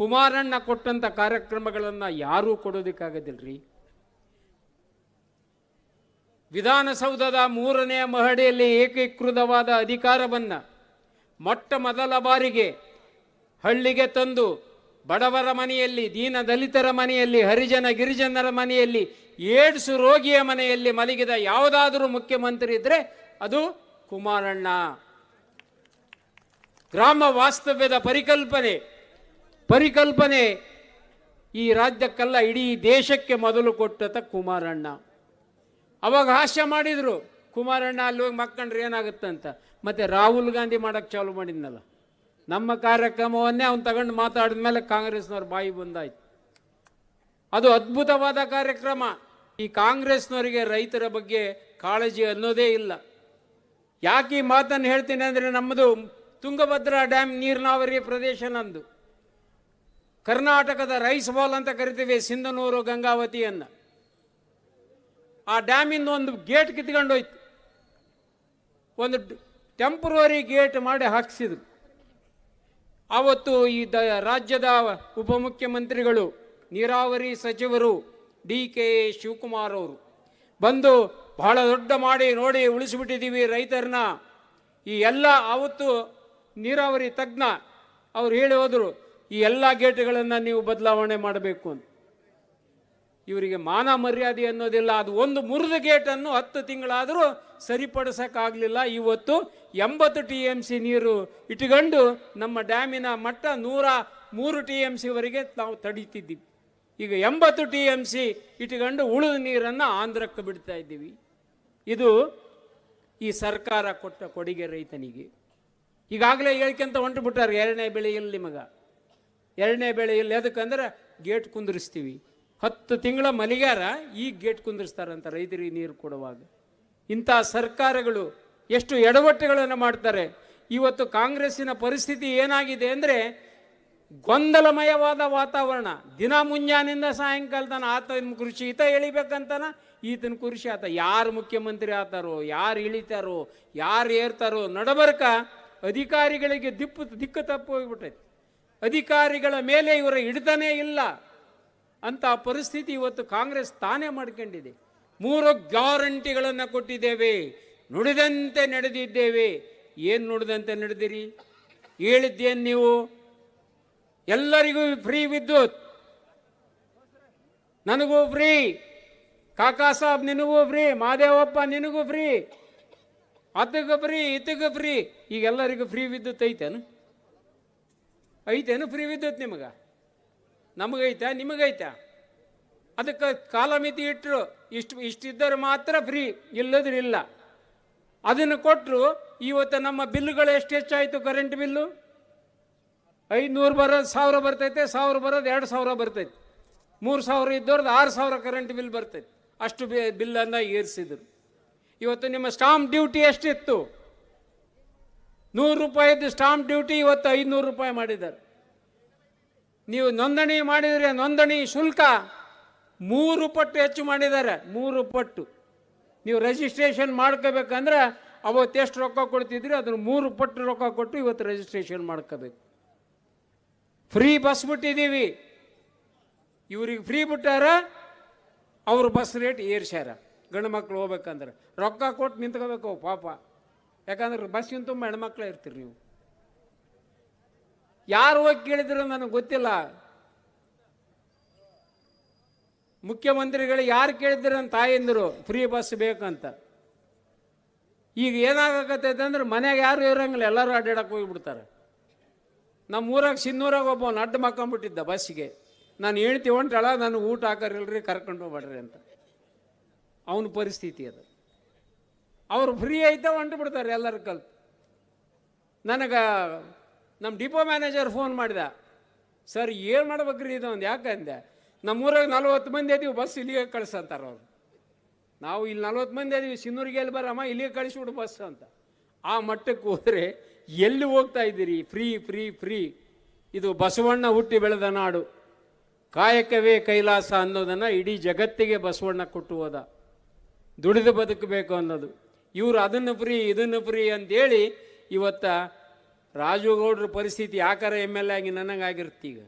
ಕುಮಾರಣ್ಣ ಕೊಟ್ಟಂಥ ಕಾರ್ಯಕ್ರಮಗಳನ್ನು ಯಾರೂ ಕೊಡೋದಕ್ಕಾಗೋದಿಲ್ರಿ? ವಿಧಾನಸೌಧದ ಮೂರನೇ ಮಹಡಿಯಲ್ಲಿ ಏಕೀಕೃತವಾದ ಅಧಿಕಾರವನ್ನು ಮೊಟ್ಟ ಮೊದಲ ಬಾರಿಗೆ ಹಳ್ಳಿಗೆ ತಂದು ಬಡವರ ಮನೆಯಲ್ಲಿ, ದೀನ ದಲಿತರ ಮನೆಯಲ್ಲಿ, ಹರಿಜನ ಗಿರಿಜನರ ಮನೆಯಲ್ಲಿ, ಏಡ್ಸ್ ರೋಗಿಯ ಮನೆಯಲ್ಲಿ ಮಲಗಿದ ಯಾವುದಾದರೂ ಮುಖ್ಯಮಂತ್ರಿ ಇದ್ದರೆ ಅದು ಕುಮಾರಣ್ಣ. ಗ್ರಾಮ ವಾಸ್ತವ್ಯದ ಪರಿಕಲ್ಪನೆ. ಪರಿಕಲ್ಪನೆ ಈ ರಾಜ್ಯಕ್ಕಲ್ಲ ಇಡೀ ದೇಶಕ್ಕೆ ಮೊದಲು ಕೊಟ್ಟತ ಕುಮಾರಣ್ಣ. ಅವಾಗ ಹಾಸ್ಯ ಮಾಡಿದರು. ಕುಮಾರಣ್ಣ ಅಲ್ಲಿ ಹೋಗಿ ಮಕ್ಕಂಡ್ರೆ ಏನಾಗುತ್ತಂತ? ಮತ್ತೆ ರಾಹುಲ್ ಗಾಂಧಿ ಮಾಡೋಕ್ಕೆ ಚಾಲು ಮಾಡಿದ್ನಲ್ಲ. ನಮ್ಮ ಕಾರ್ಯಕ್ರಮವನ್ನೇ ಅವ್ನು ತಗೊಂಡು ಮಾತಾಡಿದ ಮೇಲೆ ಕಾಂಗ್ರೆಸ್ನವ್ರ ಬಾಯಿ ಬಂದಾಯ್ತು. ಅದು ಅದ್ಭುತವಾದ ಕಾರ್ಯಕ್ರಮ. ಈ ಕಾಂಗ್ರೆಸ್ನವರಿಗೆ ರೈತರ ಬಗ್ಗೆ ಕಾಳಜಿ ಅನ್ನೋದೇ ಇಲ್ಲ. ಯಾಕೆ ಈ ಮಾತನ್ನು ಹೇಳ್ತೀನಿ ಅಂದರೆ ನಮ್ಮದು ತುಂಗಭದ್ರಾ ಡ್ಯಾಮ್ ನೀರಿನಾವರಿ ಪ್ರದೇಶ ನಂದು. ಕರ್ನಾಟಕದ ರೈಸ್ ಬಾಲ್ ಅಂತ ಕರಿತೀವಿ, ಸಿಂಧನೂರು, ಗಂಗಾವತಿಯನ್ನು. ಆ ಡ್ಯಾಮಿಂದ ಒಂದು ಗೇಟ್ ಕಿತ್ಕೊಂಡೋಯ್ತು. ಒಂದು ಟೆಂಪ್ರವರಿ ಗೇಟ್ ಮಾಡಿ ಹಾಕಿಸಿದ್ರು. ಆವತ್ತು ಈ ದ, ರಾಜ್ಯದ ಉಪಮುಖ್ಯಮಂತ್ರಿಗಳು, ನೀರಾವರಿ ಸಚಿವರು, ಡಿ ಕೆ ಶಿವಕುಮಾರ್ ಅವರು ಬಂದು ಬಹಳ ದೊಡ್ಡ ಮಾಡಿ ನೋಡಿ ಉಳಿಸಿಬಿಟ್ಟಿದ್ದೀವಿ ರೈತರನ್ನ. ಈ ಎಲ್ಲ ಆವತ್ತು ನೀರಾವರಿ ತಜ್ಞ ಅವ್ರು ಹೇಳಿ ಹೋದರು ಈ ಎಲ್ಲ ಗೇಟ್ಗಳನ್ನು ನೀವು ಬದಲಾವಣೆ ಮಾಡಬೇಕು ಅಂತ. ಇವರಿಗೆ ಮಾನ ಮರ್ಯಾದೆ ಅನ್ನೋದಿಲ್ಲ. ಅದು ಒಂದು ಮುರಿದ ಗೇಟನ್ನು ಹತ್ತು ತಿಂಗಳಾದರೂ ಸರಿಪಡಿಸೋಕ್ಕಾಗಲಿಲ್ಲ. ಇವತ್ತು ಎಂಬತ್ತು ಟಿ ಎಂ ಸಿ ನೀರು ಇಟ್ಕೊಂಡು ನಮ್ಮ ಡ್ಯಾಮಿನ ಮಟ್ಟ ನೂರ ಮೂರು ಟಿ ಎಂ ಸಿವರೆಗೆ ನಾವು ತಡೀತಿದ್ದೀವಿ. ಈಗ ಎಂಬತ್ತು ಟಿ ಎಂ ಸಿ ಇಟ್ಕೊಂಡು ಉಳಿದ ನೀರನ್ನು ಆಂಧ್ರಕ್ಕೆ ಬಿಡ್ತಾ ಇದ್ದೀವಿ. ಇದು ಈ ಸರ್ಕಾರ ಕೊಟ್ಟ ಕೊಡುಗೆ ರೈತನಿಗೆ. ಈಗಾಗಲೇ ಹೇಳ್ಕೊಂತ ಹೊಂಟು ಬಿಟ್ಟಾರೆ ಎರಡನೇ ಬೆಳೆಯಲ್ಲಿ ನಿಮಗ ಎರಡನೇ ಬೆಳೆಯಲ್ಲಿ ಅದಕ್ಕಂದ್ರೆ ಗೇಟ್ ಕುಂದಿರಿಸ್ತೀವಿ. ಹತ್ತು ತಿಂಗಳ ಮಲಿಗಾರ ಈಗ ಗೇಟ್ ಕುಂದಿರಿಸ್ತಾರಂತ ರೈತರಿಗೆ ನೀರು ಕೊಡುವಾಗ. ಇಂಥ ಸರ್ಕಾರಗಳು ಎಷ್ಟು ಎಡವಟ್ಟುಗಳನ್ನು ಮಾಡ್ತಾರೆ. ಇವತ್ತು ಕಾಂಗ್ರೆಸ್ಸಿನ ಪರಿಸ್ಥಿತಿ ಏನಾಗಿದೆ ಅಂದರೆ ಗೊಂದಲಮಯವಾದ ವಾತಾವರಣ. ದಿನ ಮುಂಜಾನಿಂದ ಸಾಯಂಕಾಲ ತನ ಆತನ ಕೃಷಿ ಈತ ಎಳಿಬೇಕಂತನ ಈತನ ಕೃಷಿ ಆತ. ಯಾರು ಮುಖ್ಯಮಂತ್ರಿ ಆತಾರೋ, ಯಾರು ಇಳಿತಾರೋ, ಯಾರು ಏರ್ತಾರೋ, ನಡಬರ್ಕ ಅಧಿಕಾರಿಗಳಿಗೆ ದಿಪ್ಪು ದಿಕ್ಕು ತಪ್ಪು ಹೋಗ್ಬಿಟ್ಟೈತಿ ಅಧಿಕಾರಿಗಳ ಮೇಲೆ ಇವರ ಹಿಡಿತನೇ ಇಲ್ಲ ಅಂತ ಪರಿಸ್ಥಿತಿ ಇವತ್ತು ಕಾಂಗ್ರೆಸ್ ತಾನೇ ಮಾಡ್ಕೊಂಡಿದೆ. ಮೂರು ಗ್ಯಾರಂಟಿಗಳನ್ನು ಕೊಟ್ಟಿದ್ದೇವೆ. ನುಡಿದಂತೆ ನಡೆದಿದ್ದೇವೆ. ಏನು ನುಡಿದಂತೆ ನಡೆದಿರಿ? ಹೇಳಿದ್ದೇನು ನೀವು? ಎಲ್ಲರಿಗೂ ಫ್ರೀ ವಿದ್ಯುತ್. ನನಗೂ ಫ್ರೀ. ಕಾಕಾ ಸಾಬ್ ನಿನಗೂ ಫ್ರೀ. ಮಾದೇವಪ್ಪ ನಿನಗೂ ಫ್ರೀ. ಅದಕ್ಕೆ ಫ್ರೀ ಇದಕ್ಕೆ ಫ್ರೀ. ಈಗ ಎಲ್ಲರಿಗೂ ಫ್ರೀ ವಿದ್ಯುತ್ ಐತೇನು? ಐತೇನು ಫ್ರೀ ವಿದ್ಯುತ್ ನಿಮಗೆ? ನಮಗೈತಾ? ನಿಮಗೈತಾ? ಅದಕ್ಕೆ ಕಾಲಮಿತಿ ಇಟ್ಟರು ಇಷ್ಟು, ಇಷ್ಟಿದ್ದರೆ ಮಾತ್ರ ಫ್ರೀ ಇಲ್ಲದ್ರೆ ಇಲ್ಲ. ಅದನ್ನು ಕೊಟ್ಟರು ಇವತ್ತು ನಮ್ಮ ಬಿಲ್ಗಳು ಎಷ್ಟು ಹೆಚ್ಚಾಯಿತು ಕರೆಂಟ್ ಬಿಲ್ಲು? ಐದುನೂರು ಬರೋದು ಸಾವಿರ ಬರ್ತೈತೆ, ಸಾವಿರ ಬರೋದು ಎರಡು ಸಾವಿರ ಬರ್ತೈತೆ. ಮೂರು ಸಾವಿರ ಇದ್ದವ್ರದ್ದು ಆರು ಸಾವಿರ ಕರೆಂಟ್ ಬಿಲ್ ಬರ್ತೈತೆ. ಅಷ್ಟು ಬಿಲ್ ಬಿಲ್ಲನ್ನು ಏರಿಸಿದ್ರು ಇವತ್ತು ನಿಮ್ಮ ಸ್ಟಾಂಪ್ ಡ್ಯೂಟಿ ಎಷ್ಟಿತ್ತು? ನೂರು ರೂಪಾಯಿದ್ದು ಸ್ಟಾಂಪ್ ಡ್ಯೂಟಿ ಇವತ್ತು ಐದುನೂರು ರೂಪಾಯಿ ಮಾಡಿದ್ದಾರೆ. ನೀವು ನೋಂದಣಿ ಮಾಡಿದರೆ ನೋಂದಣಿ ಶುಲ್ಕ ಮೂರು ಪಟ್ಟು ಹೆಚ್ಚು ಮಾಡಿದ್ದಾರೆ, ಮೂರು ಪಟ್ಟು. ನೀವು ರಿಜಿಸ್ಟ್ರೇಷನ್ ಮಾಡ್ಕೋಬೇಕಂದ್ರೆ ಅವತ್ತು ಎಷ್ಟು ರೊಕ್ಕ ಕೊಡ್ತಿದ್ರಿ ಅದನ್ನು ಮೂರು ಪಟ್ಟು ರೊಕ್ಕ ಕೊಟ್ಟು ಇವತ್ತು ರಿಜಿಸ್ಟ್ರೇಷನ್ ಮಾಡ್ಕೋಬೇಕು. ಫ್ರೀ ಬಸ್ ಬಿಟ್ಟಿದ್ದೀವಿ. ಇವ್ರಿಗೆ ಫ್ರೀ ಬಿಟ್ಟಾರ, ಅವ್ರ ಬಸ್ ರೇಟ್ ಏರ್ಸ್ಯಾರ. ಗಂಡು ಮಕ್ಳು ಹೋಗ್ಬೇಕಂದ್ರೆ. ರೊಕ್ಕ ಕೊಟ್ಟು ನಿಂತ್ಕೋಬೇಕು ಪಾಪ. ಯಾಕಂದ್ರೆ ಬಸ್ಸಿನ ತುಂಬ ಹೆಣ್ಮಕ್ಳು ಇರ್ತೀರಿ ನೀವು. ಯಾರು ಹೋಗಿ ಕೇಳಿದ್ರು ನನಗೆ ಗೊತ್ತಿಲ್ಲ. ಮುಖ್ಯಮಂತ್ರಿಗಳು ಯಾರು ಕೇಳಿದ್ರು ನನ್ನ ತಾಯಿಂದರು, ಫ್ರೀ ಬಸ್ ಬೇಕಂತ. ಈಗ ಏನಾಗಕತ್ತೈತೆ ಅಂದ್ರೆ ಮನೆಗೆ ಯಾರು ಇರಂಗಿಲ್ಲ, ಎಲ್ಲರೂ ಅಡ್ಡಾಡಕ್ಕೆ ಹೋಗಿಬಿಡ್ತಾರೆ. ನಮ್ಮ ಊರಾಗ ಸಿನ್ನೂರಾಗ ಒಬ್ಬ ಅಡ್ಡ ಮಕ್ಕೊಂಬಿಟ್ಟಿದ್ದ ಬಸ್ಸಿಗೆ. ನಾನು ಹೇಳ್ತೀವಿ ಹೊಂಟಳ ನಾನು ಊಟ ಹಾಕರಿಲ್ರಿ, ಕರ್ಕೊಂಡು ಹೋಗ್ಬೇಡ್ರಿ ಅಂತ. ಅವನ ಪರಿಸ್ಥಿತಿ ಅದು. ಅವ್ರು ಫ್ರೀ ಐತೆ ಹೊಂಟು ಬಿಡ್ತಾರೆ ಎಲ್ಲರೂ ಕಲ್ತು. ನನಗೆ ನಮ್ಮ ಡಿಪೋ ಮ್ಯಾನೇಜರ್ ಫೋನ್ ಮಾಡಿದ, ಸರ್, ಏನು ಮಾಡ್ಬೇಕ್ರಿ ಇದು? ಒಂದು ಯಾಕಂದೆ ನಮ್ಮೂರಾಗ ನಲ್ವತ್ತು ಮಂದಿ ಅದೀವಿ ಬಸ್ ಇಲ್ಲಿಗೆ ಕಳ್ಸಂತಾರೆ ಅವರು. ನಾವು ಇಲ್ಲಿ ನಲ್ವತ್ತು ಮಂದಿ ಅದೀವಿ ಸಿನ್ನೂರಿಗೆ ಎಲ್ಲಿ ಬರಮ್ಮ, ಇಲ್ಲಿಗೆ ಕಳಿಸ್ಬಿಡು ಬಸ್ ಅಂತ. ಆ ಮಟ್ಟಕ್ಕೆ ಹೋದರೆ, ಎಲ್ಲಿ ಹೋಗ್ತಾ ಇದ್ದೀರಿ? Free free free. ಇದು ಬಸವಣ್ಣ ಹುಟ್ಟಿ ಬೆಳೆದ ನಾಡು. ಕಾಯಕವೇ ಕೈಲಾಸ ಅನ್ನೋದನ್ನು ಇಡೀ ಜಗತ್ತಿಗೆ ಬಸವಣ್ಣ ಕೊಟ್ಟು ಹೋದ. ದುಡಿದು ಬದುಕಬೇಕು ಅನ್ನೋದು. ಇವರು ಅದನ್ನು ಪ್ರಿ ಇದನ್ನು ಪ್ರಿ ಅಂತೇಳಿ ಇವತ್ತ ರಾಜುಗೌಡ್ರ ಪರಿಸ್ಥಿತಿ ಯಾಕಾರ ಎಂ ಎಲ್ ಎ ಆಗಿ ನನಗೆ ಆಗಿರ್ತೀಗ